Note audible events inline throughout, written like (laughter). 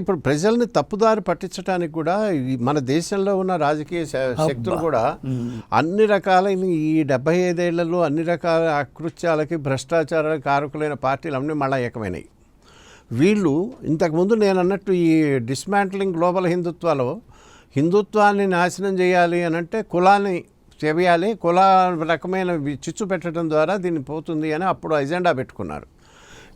ఇప్పుడు ప్రజల్ని తప్పుదారి పట్టించడానికి కూడా మన దేశంలో ఉన్న రాజకీయ శక్తులు కూడా అన్ని రకాలైన ఈ డెబ్బై ఐదేళ్ళలో అన్ని రకాల అకృత్యాలకి భ్రష్టాచారాలకు కారకులైన పార్టీలు అన్నీ మళ్ళా ఏకమైనాయి. వీళ్ళు ఇంతకుముందు నేను అన్నట్టు ఈ డిస్మాంట్లింగ్ గ్లోబల్ హిందుత్వాలో హిందుత్వాన్ని నాశనం చేయాలి అని అంటే కులాన్ని చేయాలి కుల రకమైన చిచ్చు పెట్టడం ద్వారా దీన్ని పోతుంది అని అప్పుడు ఎజెండా పెట్టుకున్నారు.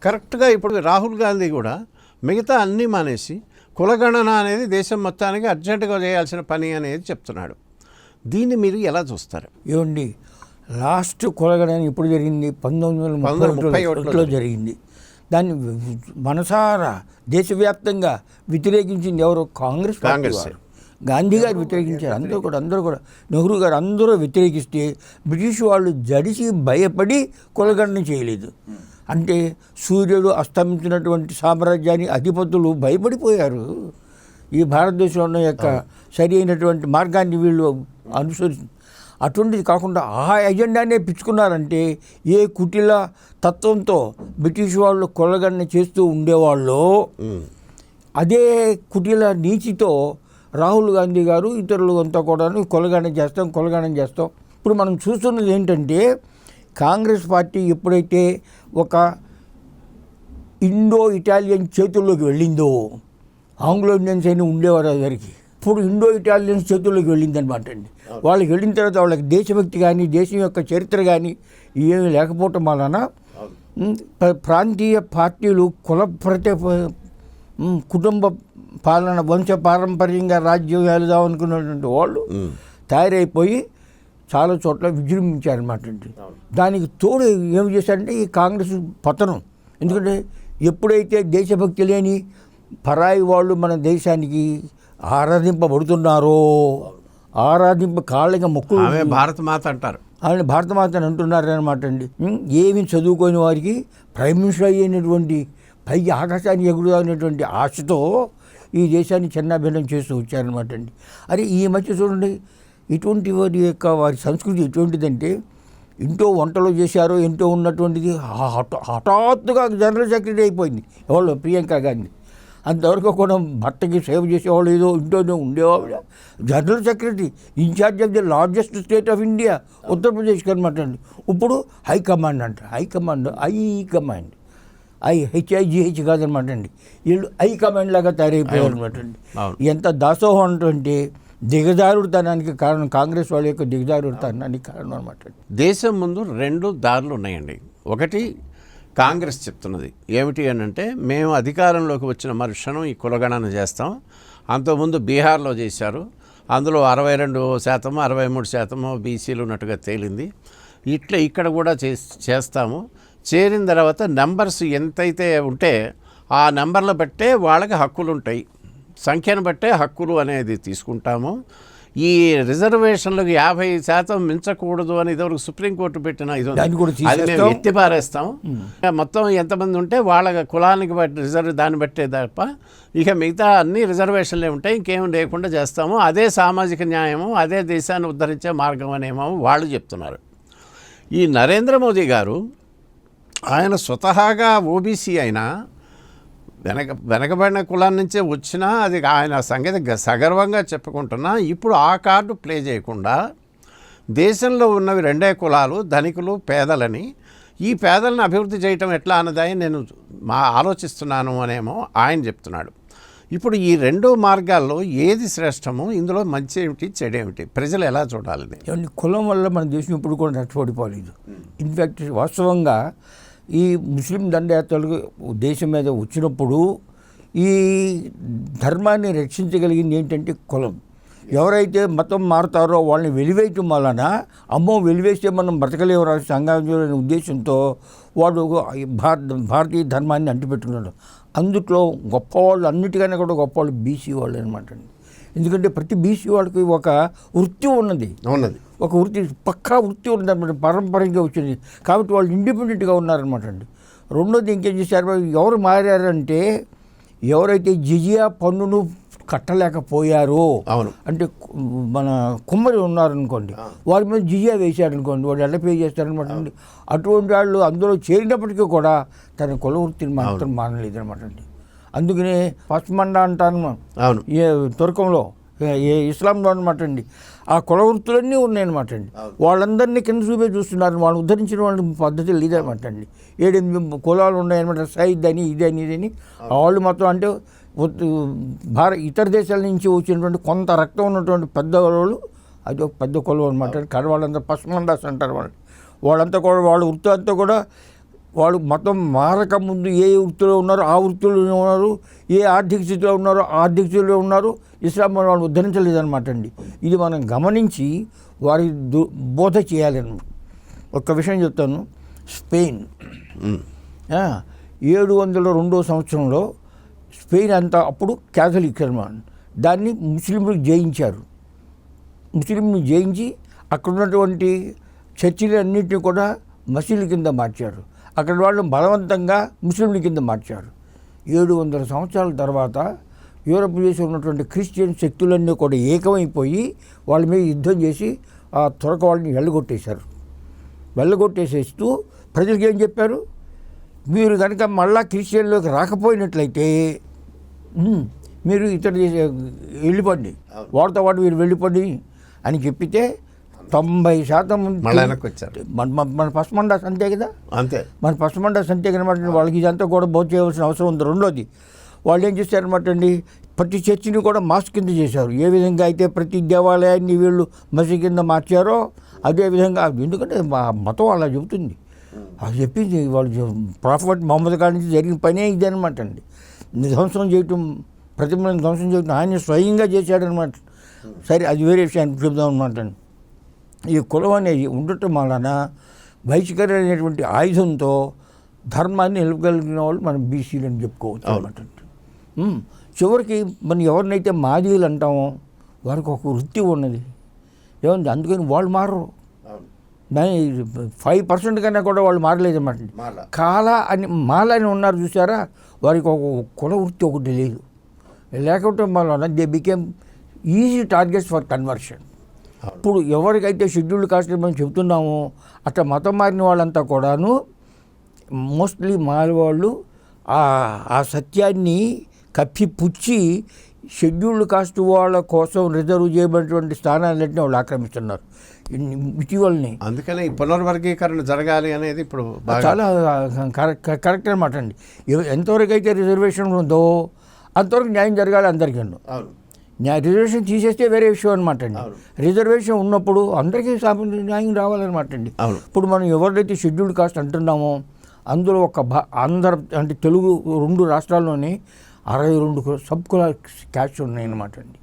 కరెక్ట్గా ఇప్పుడు రాహుల్ గాంధీ కూడా మిగతా అన్నీ మానేసి కులగణన అనేది దేశం మొత్తానికి అర్జెంటుగా చేయాల్సిన పని అనేది చెప్తున్నాడు. దీన్ని మీరు ఎలా చూస్తారు? ఏమండి లాస్ట్ కొలగడానికి ఎప్పుడు జరిగింది? పంతొమ్మిది వందల ముప్పై ఒకటిలో జరిగింది. దాన్ని మనసారా దేశవ్యాప్తంగా వ్యతిరేకించింది ఎవరు? కాంగ్రెస్ కాంగ్రెస్. గాంధీ గారు వ్యతిరేకించారు. అందరూ కూడా అందరూ కూడా. నెహ్రూ గారు అందరూ వ్యతిరేకిస్తే బ్రిటిష్ వాళ్ళు జడిసి భయపడి కొలగణన చేయలేదు. అంటే సూర్యుడు అస్తమించినటువంటి సామ్రాజ్యాన్ని అధిపతులు భయపడిపోయారు. ఈ భారతదేశంలో ఉన్న యొక్క సరి అయినటువంటి మార్గాన్ని వీళ్ళు అనుసరి అటువంటిది కాకుండా ఆ ఎజెండానే పిచ్చుకున్నారంటే ఏ కుటిల తత్వంతో బ్రిటిష్ వాళ్ళు కొలగణన చేస్తూ ఉండేవాళ్ళు అదే కుటిల నీచితో రాహుల్ గాంధీ గారు ఇతరులు అంతా కూడా కొలగణన చేస్తాం కొలగణన చేస్తాం. ఇప్పుడు మనం చూస్తున్నది ఏంటంటే కాంగ్రెస్ పార్టీ ఎప్పుడైతే ఒక ఇండో ఇటాలియన్ చేతుల్లోకి వెళ్ళిందో ఆంగ్లో ఇండియన్స్ అయినా ఉండేవారు అందరికి. ఇప్పుడు ఇండో ఇటాలియన్స్ చేతుల్లోకి వెళ్ళింది అనమాట అండి వాళ్ళకి వెళ్ళిన తర్వాత వాళ్ళకి దేశభక్తి కానీ దేశం యొక్క చరిత్ర కానీ ఏమీ లేకపోవటం వలన ప్రాంతీయ పార్టీలు కుల ప్రతి కుటుంబ పాలన వంశ పారంపర్యంగా రాజ్యం వెళదాం అనుకున్నటువంటి వాళ్ళు తయారైపోయి చాలా చోట్ల విజృంభించారన్నమాట అండి. దానికి తోడు ఏం చేశారంటే ఈ కాంగ్రెస్ పతనం. ఎందుకంటే ఎప్పుడైతే దేశభక్తి లేని పరాయి వాళ్ళు మన దేశానికి ఆరాధింపబడుతున్నారో ఆరాధింప కాళ్ళకి మొక్కులు ఆమె భారత మాత అంటారు. ఆయన భారతమాతని అంటున్నారనమాట అండి. ఏమి చదువుకోని వారికి ప్రైమ్ మినిస్టర్ అయ్యేటువంటి పైకి ఆకాశాన్ని ఎగురుదనేటువంటి ఆశతో ఈ దేశాన్ని చిన్నాభిన్నం చేస్తూ వచ్చారనమాట అండి. అరే ఈ మధ్య చూడండి ఇటువంటి వారి యొక్క వారి సంస్కృతి ఎటువంటిదంటే ఇంట్లో వంటలు చేశారో ఇంట్లో ఉన్నటువంటిది హఠాత్తుగా జనరల్ సెక్రటరీ అయిపోయింది ఎవరు ప్రియాంక గాంధీ అంతవరకు కూడా భర్తకి సేవ చేసేవాళ్ళు ఏదో ఇంట్లోనే ఉండేవాళ్ళు. General secretary in charge of the largest state of India ఉత్తరప్రదేశ్కి అనమాట అండి. ఇప్పుడు హైకమాండ్ అంట high command high command. I H I G H కాదనమాట అండి వీళ్ళు హై కమాండ్ లాగా తయారైపోయారు అనమాట అండి. ఎంత దాసోహం అంటే దిగజారుడుతనానికి కారణం కాంగ్రెస్ వాళ్ళ యొక్క దిగజారుడుతనానికి కారణం అనమాట దేశం ముందు రెండు దారులు ఉన్నాయండి. ఒకటి కాంగ్రెస్ చెప్తున్నది. ఏమిటి అని అంటే మేము అధికారంలోకి వచ్చిన మరుక్షణం ఈ కులగణన చేస్తాం. అంతకుముందు బీహార్లో చేశారు. అందులో అరవై రెండు శాతము అరవై మూడు శాతము బీసీలు ఉన్నట్టుగా తేలింది. ఇట్లా ఇక్కడ కూడా చేస్తాము. చేరిన తర్వాత నెంబర్స్ ఎంతైతే ఉంటే ఆ నెంబర్లు బట్టే వాళ్ళకి హక్కులు ఉంటాయి సంఖ్యను బట్టే హక్కులు అనేది తీసుకుంటాము. ఈ రిజర్వేషన్లకు యాభై శాతం మించకూడదు అని ఇదివరకు సుప్రీంకోర్టు పెట్టిన ఇది అది మేము. ఎత్తి పారేస్తాం. మొత్తం ఎంతమంది ఉంటే వాళ్ళ కులానికి బట్టి రిజర్వ్ దాన్ని బట్టే తప్ప ఇక మిగతా అన్ని రిజర్వేషన్లే ఉంటాయి. ఇంకేం లేకుండా చేస్తాము. అదే సామాజిక న్యాయము అదే దేశాన్ని ఉద్ధరించే మార్గం అనేమో వాళ్ళు చెప్తున్నారు. ఈ నరేంద్ర మోదీ గారు ఆయన స్వతహాగా ఓబీసీ అయినా వెనక వెనకబడిన కులం నుంచే వచ్చినా అది ఆయన సంగతి సగర్వంగా చెప్పుకుంటున్నా ఇప్పుడు ఆ కార్డు ప్లే చేయకుండా దేశంలో ఉన్నవి రెండే కులాలు ధనికులు పేదలని ఈ పేదలను అభివృద్ధి చేయటం ఎట్లా అన్నదాయి నేను మా ఆలోచిస్తున్నాను అనేమో ఆయన చెప్తున్నాడు. ఇప్పుడు ఈ రెండు మార్గాల్లో ఏది శ్రేష్టమో ఇందులో మంచి ఏమిటి చెడేమిటి ప్రజలు ఎలా చూడాలి కులం వల్ల మన దేశం ఇప్పుడు కూడా నష్టపడిపోలేదు. ఇన్ఫ్యాక్ట్ వాస్తవంగా ఈ ముస్లిం దండయాత్రలు దేశం మీద వచ్చినప్పుడు ఈ ధర్మాన్ని రక్షించగలిగింది ఏంటంటే కులం. ఎవరైతే మతం మారుతారో వాళ్ళని వెలివేయటం వలన అమ్మో వెలివేస్తే మనం బ్రతకలేవు రా సంఘాలు అనే ఉద్దేశంతో వాడు భారత భారతీయ ధర్మాన్ని అంటిపెట్టుకున్నాడు. అందుట్లో గొప్పవాళ్ళు అన్నిటికన్నా కూడా గొప్పవాళ్ళు బీసీ వాళ్ళు అనమాట అండి. ఎందుకంటే ప్రతి బీసీ వాళ్ళకి ఒక వృత్తి ఉన్నది. ఉన్నది. ఒక వృత్తి పక్కా వృత్తి ఉందన్నమాట పరంపరంగా వచ్చింది. కాబట్టి వాళ్ళు ఇండిపెండెంట్గా ఉన్నారనమాట అండి. రెండోది ఇంకేం చేశారు ఎవరు మారారంటే ఎవరైతే జిజియా పన్నును కట్టలేకపోయారో అవును. అంటే మన కుమ్మరి ఉన్నారనుకోండి వారి మీద జిజియా వేశారనుకోండి వాళ్ళు ఎలా పే చేస్తారనమాట అండి. అటువంటి వాళ్ళు అందులో చేరినప్పటికీ కూడా తన కుల వృత్తిని మాత్రం మానలేదనమాట అండి. అందుకనే పశ్చిమండ అంటాను మనం. అవును. ఏ తుర్కంలో ఏ- ఇస్లాంలో అనమాట అండి. ఆ కుల వృత్తులన్నీ ఉన్నాయన్నమాట అండి. వాళ్ళందరినీ కింద చూపే చూస్తున్నారు. వాళ్ళు ఉద్ధరించిన వాళ్ళ పద్ధతి లేదన్నమాట అండి. ఏడెనిమిది కులాలు ఉన్నాయన్నమాట. సైద్ అని ఇది అని ఇది అని. వాళ్ళు మొత్తం అంటే భారత ఇతర దేశాల నుంచి వచ్చినటువంటి కొంత రక్తం ఉన్నటువంటి పెద్ద వాళ్ళు అది ఒక పెద్ద కులం అనమాట కానీ వాళ్ళంతా పశ్చిమండాస్ అంటారు వాళ్ళు. వాళ్ళంతా కూడా వాళ్ళ వృత్తి అంతా కూడా వాళ్ళు మొత్తం మారక ముందు ఏ వృత్తిలో ఉన్నారో ఆ వృత్తిలో ఉన్నారు ఏ ఆర్థిక స్థితిలో ఉన్నారో ఆర్థిక స్థితిలో ఉన్నారు. ఇస్లాం వాళ్ళు ఉద్ధరించలేదన్నమాట అండి. ఇది మనం గమనించి వారి దు బోధ చేయాలని ఒక్క విషయం చెప్తాను. స్పెయిన్. ఏడు వందల రెండో సంవత్సరంలో స్పెయిన్ అంతా అప్పుడు క్యాథలిక్ అనమాట దాన్ని ముస్లింలు జయించారు. ముస్లింలు జయించి అక్కడ ఉన్నటువంటి చర్చిలన్నింటినీ కూడా మసీదుల కింద మార్చారు. అక్కడ వాళ్ళు బలవంతంగా ముస్లింల కింద మార్చారు. ఏడు వందల సంవత్సరాల తర్వాత యూరప్ దేశంలో ఉన్నటువంటి క్రిస్టియన్ శక్తులన్నీ కూడా ఏకమైపోయి వాళ్ళ మీద యుద్ధం చేసి ఆ త్వరక వాళ్ళని వెళ్ళగొట్టేశారు. వెళ్ళగొట్టేసేస్తూ ప్రజలకు ఏం చెప్పారు? మీరు కనుక మళ్ళా క్రిస్టియన్లోకి రాకపోయినట్లయితే మీరు ఇతర దేశ- వెళ్ళిపోండి. వాడితో పాటు మీరు వెళ్ళిపోండి అని చెప్పితే తొంభై శాతం వచ్చారు. మన మన- పశ్చిమండాస్ అంతే కదా? అంతే. మన పశ్చిమండాస్ అంతే కనమాట వాళ్ళకి ఇదంతా కూడా బోధ చేయవలసిన అవసరం ఉంది. రెండోది వాళ్ళు ఏం చేశారనమాట అండి? ప్రతి చర్చిని కూడా మాస్ కింద చేశారు. ఏ విధంగా అయితే ప్రతి దేవాలయాన్ని వీళ్ళు మసీదు కింద మార్చారో అదే విధంగా ఎందుకంటే మా మతం అలా చెబుతుంది. అది చెప్పింది వాళ్ళు ప్రాఫిట్ మొహమ్మద్ కాడి నుంచి జరిగిన పనే ఇది అనమాట అండి. ధ్వంసం చేయటం ప్రతిమలను ధ్వంసం చేయటం ఆయన స్వయంగా చేశాడనమాట సరే అది వేరే విషయాన్ని చెప్దాం అనమాట అండి. ఈ కులం అనేది ఉండటం వలన వైచికర అనేటువంటి ఆయుధంతో ధర్మాన్ని నిలపగలిగిన వాళ్ళు మనం బీసీలు అని చెప్పుకోవచ్చు అనమాట చివరికి మనం ఎవరినైతే మాదిగలు అంటామో వారికి ఒక వృత్తి ఉన్నది. ఏముంది అందుకని వాళ్ళు మారరు. ఫైవ్ పర్సెంట్ కన్నా కూడా వాళ్ళు మారలేదన్నమాట. మాల. కాల అని మాల అని ఉన్నారు చూసారా? వారికి ఒక కుల వృత్తి ఒకటి లేదు. లేకపోతే వలన they became easy targets for conversion. ఇప్పుడు ఎవరికైతే షెడ్యూల్డ్ కాస్ట్ మనం చెబుతున్నామో అట్లా మతం మారిన వాళ్ళంతా కూడాను మోస్ట్లీ మాల వాళ్ళు ఆ ఆ సత్యాన్ని కప్పిపుచ్చి షెడ్యూల్డ్ కాస్ట్ వాళ్ళ కోసం రిజర్వ్ చేయబడినటువంటి స్థానాలన్నింటినీ వాళ్ళు ఆక్రమిస్తున్నారు. ఇటీవలనే. అందుకనే ఈ పునర్వర్గీకరణ జరగాలి అనేది ఇప్పుడు చాలా కరెక్ట్ కరెక్ట్ అనమాట అండి. ఎంతవరకు అయితే రిజర్వేషన్ ఉందో అంతవరకు న్యాయం జరగాలి అందరికీ అవును. రిజర్వేషన్ తీసేస్తే వేరే విషయం అనమాట అండి. రిజర్వేషన్ ఉన్నప్పుడు అందరికీ న్యాయం రావాలన్నమాట అండి. ఇప్పుడు మనం ఎవరిదైతే షెడ్యూల్డ్ కాస్ట్ అంటున్నామో అందులో ఒక భా ఆంధ్ర అంటే తెలుగు రెండు రాష్ట్రాల్లోనే అరవై రెండు సబ్ కుల క్యాస్ట్ ఉన్నాయన్నమాట అండి.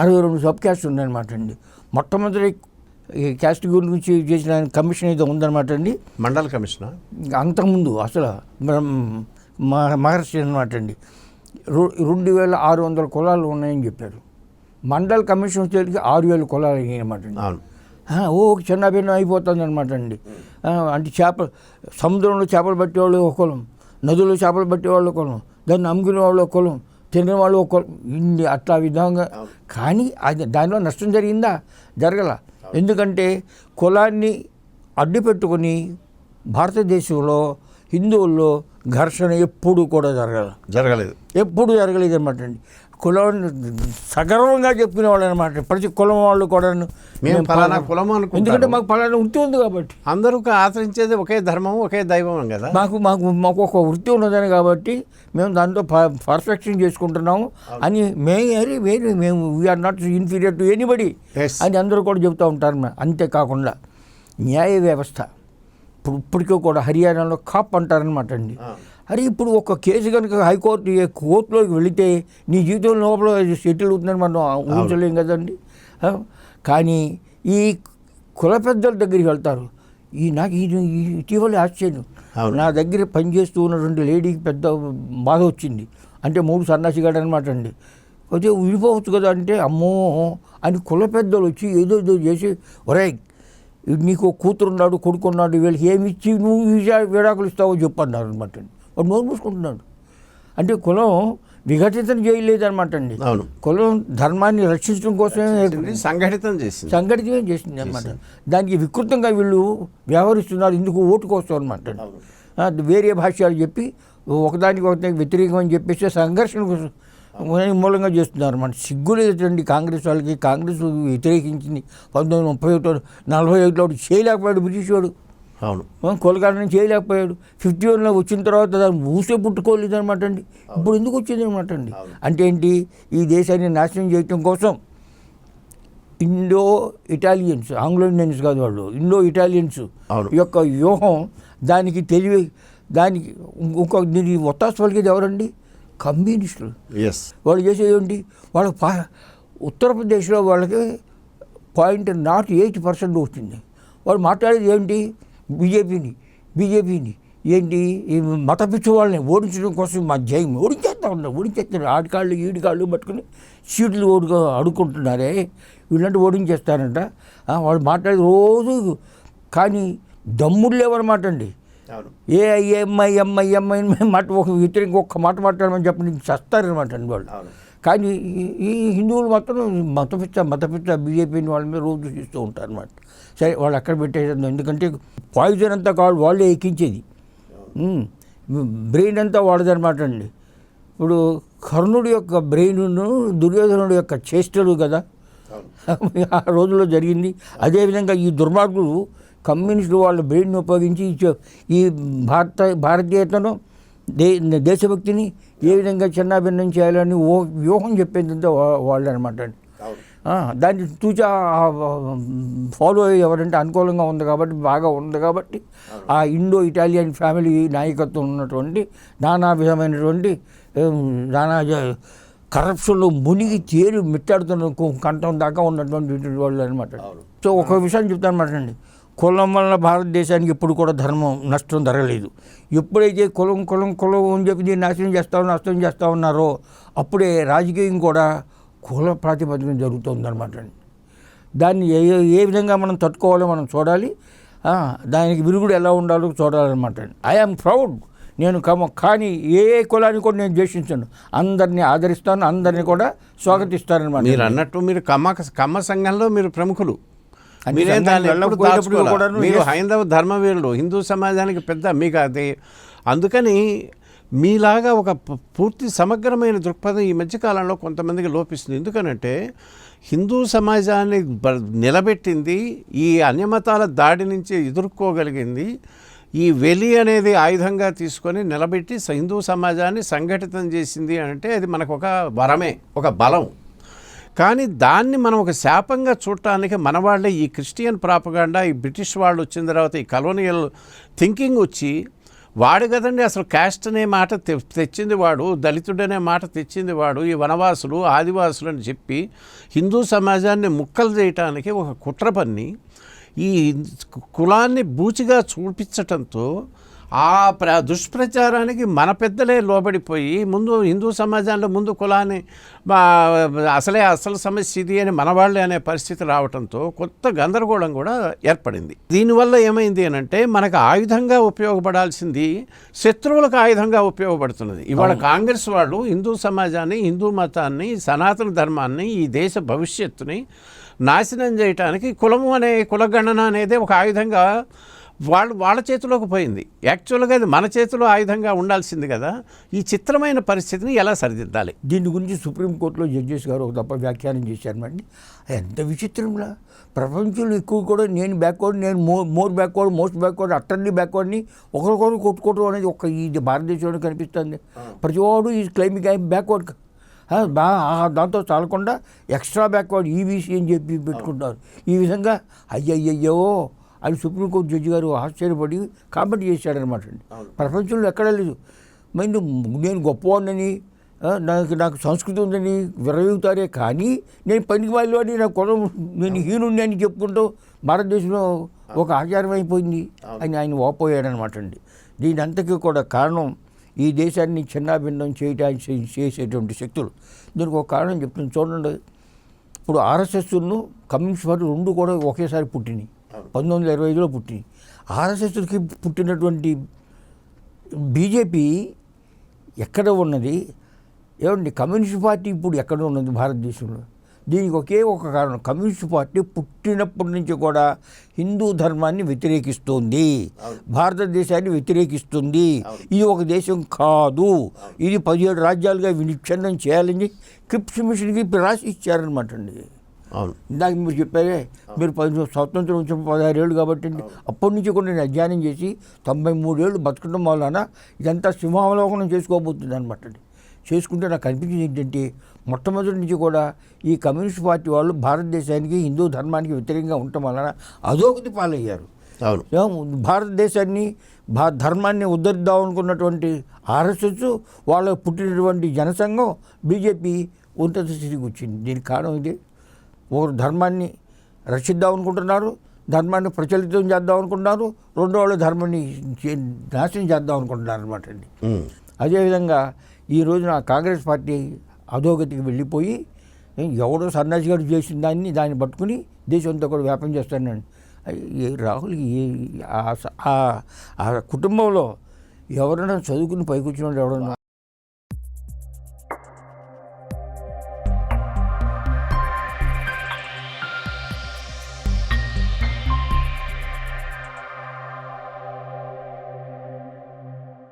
అరవై రెండు సబ్ క్యాస్ట్ ఉన్నాయన్నమాట అండి. మొట్టమొదటి ఈ క్యాస్ట్ గురించి చేసిన కమిషన్ ఏదో ఉందన్నమాట అండి. మండల కమిషనర్ అంతకుముందు అసలు మహర్షి అనమాట అండి. రెండు వేల ఆరు వందల కులాలు ఉన్నాయని చెప్పారు. మండల్ కమిషన్ వచ్చేటికి ఆరు వేల కులాలు అయ్యాయి అనమాట అవును. ఓ చిన్న భిన్నం అయిపోతుంది అనమాట అండి. అంటే చేప సముద్రంలో చేపలు పట్టేవాళ్ళు ఒక కులం నదుల్లో చేపలు పట్టేవాళ్ళు ఒక కులం దాన్ని అమ్ముకునే వాళ్ళు ఒక కులం తినే వాళ్ళు ఒక ఇన్ని అట్లా విధంగా. కానీ అది దానిలో నష్టం జరిగిందా? జరగల. ఎందుకంటే కులాన్ని అడ్డు పెట్టుకొని భారతదేశంలో హిందువుల్లో ఘర్షణ ఎప్పుడు కూడా జరగల జరగలేదు. ఎప్పుడు జరగలేదు అనమాట అండి. కులం సగర్వంగా చెప్పుకునే వాళ్ళు అనమాట ప్రతి కులం వాళ్ళు కూడా మేము ఫలానా కులం అనుకుంటాము. ఎందుకంటే మాకు ఫలానా వృత్తి ఉంది కాబట్టి. అందరూ ఆచరించేది ఒకే ధర్మం ఒకే దైవం కదా? మాకు మాకు మాకు ఒక వృత్తి ఉన్నదని కాబట్టి మేము దాంతో పర్ఫెక్షన్ చేసుకుంటున్నాము. అని మేము వేరే వేరే మేము we are not inferior to anybody. అని అందరూ కూడా చెబుతూ ఉంటారు అంతేకాకుండా న్యాయ వ్యవస్థ. ఇప్పుడు ఇప్పటికీ కూడా హర్యానాలో కాప్ అంటారనమాట అండి. అరే ఇప్పుడు ఒక కేసు కనుక హైకోర్టు ఏ కోర్టులోకి వెళితే నీ జీవితం లోపల సెటిల్ అవుతుందని మనం ఊహించలేం కదండి? కానీ ఈ కుల పెద్దల దగ్గరికి వెళ్తారు. ఈ నాకు ఇది ఇటీవల ఆశ్చర్యం. నా దగ్గర పనిచేస్తూ ఉన్నటువంటి లేడీకి పెద్ద బాధ వచ్చింది. అంటే మూడు సన్నాసిగాడు అనమాట అండి. అయితే విడిపోవచ్చు కదా అంటే అమ్మో అని కుల పెద్దలు వచ్చి ఏదో ఏదో చేసి ఒరే నీకు కూతురు ఉన్నాడు కొడుకు ఉన్నాడు వీళ్ళకి ఏమి ఇచ్చి నువ్వు విడాకులు ఇస్తావో చెప్పన్నారు అనమాట అండి. వాడు నోరు మూసుకుంటున్నాడు. అంటే కులం విఘటితం చేయలేదన్నమాట అండి అవును. కులం ధర్మాన్ని రక్షించడం కోసమే సంఘటితం చేసింది. సంఘటితమే చేసింది అనమాట దానికి వికృతంగా వీళ్ళు వ్యవహరిస్తున్నారు ఇందుకు ఓటు కోసం అనమాట వేరే భాష్యాలు చెప్పి ఒకదానికి ఒకదానికి వ్యతిరేకం అని చెప్పేసి సంఘర్షణ మూలంగా చేస్తున్నారు మన సిగ్గు లేదండి కాంగ్రెస్ వాళ్ళకి. కాంగ్రెస్ వ్యతిరేకించింది పంతొమ్మిది వందల ముప్పై ఒకటో నలభై ఒకటిలో చేయలేకపోయాడు బ్రిటిష్ వాడు. అవును. కొలకాడని చేయలేకపోయాడు. ఫిఫ్టీ వన్లో వచ్చిన తర్వాత దాన్ని మూసే పుట్టుకోలేదు అనమాట అండి. ఇప్పుడు ఎందుకు వచ్చింది అనమాట అండి? అంటే ఏంటి? ఈ దేశాన్ని నాశనం చేయటం కోసం ఇండో ఇటాలియన్స్ ఆంగ్లో ఇండియన్స్ కాదు వాళ్ళు ఇండో ఇటాలియన్స్. యొక్క వ్యూహం దానికి తెలివి దానికి ఇంకొక దీనికి ఒత్తాసు పలికేది ఎవరండి? కమ్యూనిస్టులు. ఎస్ వాళ్ళు చేసేది ఏంటి? వాళ్ళ పా ఉత్తరప్రదేశ్లో వాళ్ళకి పాయింట్ నాట్ ఎయిట్ పర్సెంట్ వచ్చింది. వాళ్ళు మాట్లాడేది ఏంటి? బీజేపీని. బీజేపీని. ఏంటి? ఈ మత పిచ్చి వాళ్ళని ఓడించడం కోసం మా జయం ఓడించేస్తా ఉన్నారు. ఓడించేస్తారు ఆడికాళ్ళు ఈడికాళ్ళు పట్టుకుని సీట్లు ఓడుకో అడుక్కుంటున్నారే. వీళ్ళంటే ఓడించేస్తారంట. వాళ్ళు మాట్లాడేది రోజు. కానీ దమ్ముడు లేవన్నమాట అండి? ఏ ఎంఐ ఎంఐ ఎంఐ మాట ఒక వ్యతిరేక ఒక్క మాట మాట్లాడమని చెప్పి నీకు చస్తారనమాట అండి వాళ్ళు. కానీ ఈ- ఈ హిందువులు మాత్రం మతపిచ్చ మతపిచ్చ బీజేపీని వాళ్ళ మీద రోజు చూస్తూ ఉంటారు అనమాట సరే వాళ్ళు అక్కడ పెట్టేసారు ఎందుకంటే పాయిజన్ అంతా కావాలి వాళ్ళే ఎక్కించేది. బ్రెయిన్ అంతా వాడదనమాట అండి. ఇప్పుడు కర్ణుడి యొక్క బ్రెయిన్ను దుర్యోధనుడి యొక్క చేష్టలు కదా. (laughs) ఆ రోజుల్లో జరిగింది. అదేవిధంగా ఈ దుర్మార్గులు కమ్యూనిస్టులు వాళ్ళ బ్రెయిన్ ఉపయోగించి ఈ భారత భారతీయతను దే దేశభక్తిని ఏ విధంగా చిన్నాభిన్నం చేయాలని ఓ వ్యూహం చెప్పేదంతా వా- వాళ్ళు అనమాట అండి దాన్ని తూచా ఫాలో అయ్యి ఎవరంటే అనుకూలంగా ఉంది కాబట్టి బాగా ఉంది కాబట్టి ఆ ఇండో ఇటాలియన్ ఫ్యామిలీ నాయకత్వం ఉన్నటువంటి నానా విధమైనటువంటి నానా కరప్షన్లో మునిగి తేలి మిట్టాడుతున్న కంఠం దాకా ఉన్నటువంటి వాళ్ళు అనమాట. సో ఒక విషయం చెప్తాను అనమాట అండి. కులం వల్ల భారతదేశానికి ఎప్పుడు కూడా ధర్మం నష్టం జరగలేదు. ఎప్పుడైతే కులం కులం కులం అని చెప్పి దీన్ని నాశనం చేస్తా నష్టం చేస్తూ ఉన్నారో అప్పుడే రాజకీయం కూడా కుల ప్రాతిపదికన జరుగుతుందన్నమాట అండి. దాన్ని ఏ ఏ విధంగా మనం తట్టుకోవాలో మనం చూడాలి. దానికి విరుగుడు ఎలా ఉండాలో చూడాలన్నమాట అండి. ఐఎమ్ ప్రౌడ్ నేను కమ కానీ ఏ ఏ కులాన్ని కూడా నేను ద్వేషించను. అందరినీ ఆదరిస్తాను అందరినీ కూడా స్వాగతిస్తానన్నమాట మీరు అన్నట్టు మీరు కమ్మ కమ్మ సంఘంలో మీరు ప్రముఖులు. మీరేం. హైందవ ధర్మవీరులు హిందూ సమాజానికి పెద్ద మీకు అది అందుకని మీలాగా ఒక పూర్తి సమగ్రమైన దృక్పథం ఈ మధ్యకాలంలో కొంతమందికి లోపిస్తుంది. ఎందుకనంటే హిందూ సమాజాన్ని నిలబెట్టింది ఈ అన్యమతాల దాడి నుంచి ఎదుర్కోగలిగింది ఈ వెలి అనేది ఆయుధంగా తీసుకొని నిలబెట్టి హిందూ సమాజాన్ని సంఘటితం చేసింది అంటే అది మనకు ఒక వరమే ఒక బలం. కానీ దాన్ని మనం ఒక శాపంగా చూడటానికి మన వాళ్ళే ఈ క్రిస్టియన్ ప్రాపగాండా ఈ బ్రిటిష్ వాళ్ళు వచ్చిన తర్వాత ఈ కలోనియల్ థింకింగ్ వచ్చి వాడు కదండి అసలు క్యాస్ట్ అనే మాట తె- తెచ్చింది వాడు దళితుడనే మాట తెచ్చింది వాడు ఈ వనవాసులు ఆదివాసులు అని చెప్పి హిందూ సమాజాన్ని ముక్కలు చేయటానికి ఒక కుట్ర పన్ని ఈ కులాన్ని బూచిగా చూపించటంతో ఆ ప్ర దుష్ప్రచారానికి మన పెద్దలే లోబడిపోయి ముందు హిందూ సమాజంలో ముందు కులాన్ని అసలే అసలు సమస్య ఇది అని మన వాళ్ళే అనే పరిస్థితి రావడంతో కొత్త గందరగోళం కూడా ఏర్పడింది. దీనివల్ల ఏమైంది అని అంటే మనకు ఆయుధంగా ఉపయోగపడాల్సింది శత్రువులకు ఆయుధంగా ఉపయోగపడుతున్నది. ఇవాళ కాంగ్రెస్ వాళ్ళు హిందూ సమాజాన్ని హిందూ మతాన్ని సనాతన ధర్మాన్ని ఈ దేశ భవిష్యత్తుని నాశనం చేయటానికి కులము అనే కులగణన అనేది ఒక ఆయుధంగా వాళ్ళు వాళ్ళ చేతిలోకి పోయింది. యాక్చువల్గా అది మన చేతిలో ఆయుధంగా ఉండాల్సింది కదా. ఈ చిత్రమైన పరిస్థితిని ఎలా సరిదిద్దాలి? దీని గురించి సుప్రీంకోర్టులో జడ్జెస్ గారు ఒక తప్ప వ్యాఖ్యానం చేశారన్నమాట ఎంత విచిత్రంలా. ప్రపంచంలో ఎక్కువ కూడా నేను బ్యాక్వర్డ్ నేను మో more backward most backward utterly బ్యాక్వర్డ్ని ఒకరికొకరు కొట్టుకోవడం అనేది ఒక ఈ భారతదేశంలో కనిపిస్తుంది. ప్రతివాడు ఈ క్లైమింగ్ ఐ బ్యాక్వర్డ్ దాంతో చాలకుండా ఎక్స్ట్రా బ్యాక్వర్డ్ ఈబీసీ అని చెప్పి పెట్టుకుంటారు. ఈ విధంగా అయ్యయ్యో అని సుప్రీంకోర్టు జడ్జి గారు ఆశ్చర్యపడి కామెంట్ చేశాడనమాట అండి. ప్రపంచంలో ఎక్కడా లేదు. నేను గొప్పవాడిని ఆ, నాకు నాకు సంస్కృతి ఉందని విరవీగుతారే కానీ నేను పనికి వాళ్ళని నా కులం నేను హీనుండి అని చెప్పుకుంటూ భారతదేశంలో ఒక ఆచారం అయిపోయింది. అని ఆయన వాపోయాడనమాట అండి. దీని అంతకీ కూడా కారణం ఈ దేశాన్ని చిన్నాభిన్నం చేయటానికి చే- చేసేటువంటి శక్తులు. దీనికి ఒక కారణం చెప్తుంది చూడండి. ఇప్పుడు ఆర్ఎస్ఎస్ను కమ్యూనిస్ట్ పార్టీ రెండు కూడా ఒకేసారి పుట్టినాయి. పంతొమ్మిది వందల ఇరవై ఐదులో పుట్టినాయి ఆర్ఎస్ఎస్కి పుట్టినటువంటి బీజేపీ ఎక్కడ ఉన్నది? ఏమండి కమ్యూనిస్ట్ పార్టీ ఇప్పుడు ఎక్కడ ఉన్నది భారతదేశంలో? దీనికి ఒకే ఒక కారణం కమ్యూనిస్ట్ పార్టీ పుట్టినప్పటి నుంచి కూడా హిందూ ధర్మాన్ని వ్యతిరేకిస్తుంది. భారతదేశాన్ని వ్యతిరేకిస్తుంది. ఇది ఒక దేశం కాదు. ఇది పదిహేడు రాజ్యాలుగా విచ్ఛిన్నం చేయాలని క్రిప్స్ మిషన్కి రాసి ఇచ్చారనమాట అండి. అవును. ఇందాక మీరు చెప్పారే మీరు పది స్వతంత్రం వచ్చిన పదహారు ఏళ్ళు కాబట్టి అప్పటి నుంచి కూడా నేను అధ్యయనం చేసి తొంభై మూడేళ్ళు బతకడం వలన ఇదంతా సింహావలోకనం చేసుకోబోతుంది అనమాట చేసుకుంటే నాకు అనిపించింది ఏంటంటే మొట్టమొదటి నుంచి కూడా ఈ కమ్యూనిస్ట్ పార్టీ వాళ్ళు భారతదేశానికి హిందూ ధర్మానికి వ్యతిరేకంగా ఉండటం వలన అధోగతి పాలయ్యారు. అవును. భారతదేశాన్ని భా ధర్మాన్ని ఉద్ధరిద్దాం అనుకున్నటువంటి ఆర్ఎస్ఎస్ వాళ్ళ పుట్టినటువంటి జనసంఘం బీజేపీ ఉన్నత స్థితికి వచ్చింది. దీనికి కారణం ఇది ఒకరు ధర్మాన్ని రక్షిద్దాం అనుకుంటున్నారు ధర్మాన్ని ప్రచలితం చేద్దాం అనుకుంటున్నారు రెండో వాళ్ళు ధర్మాన్ని నాశనం చేద్దాం అనుకుంటున్నారు అనమాట అండి. అదేవిధంగా ఈ రోజున కాంగ్రెస్ పార్టీ అధోగతికి వెళ్ళిపోయి ఎవడో సన్నాసి గారు చేసిన దాన్ని దాన్ని పట్టుకుని దేశం అంతా కూడా వ్యాపం చేస్తానండి ఏ రాహుల్ ఏ- ఆ కుటుంబంలో ఎవరైనా చదువుకుని పైకి వచ్చిన వాళ్ళు ఎవరన్నా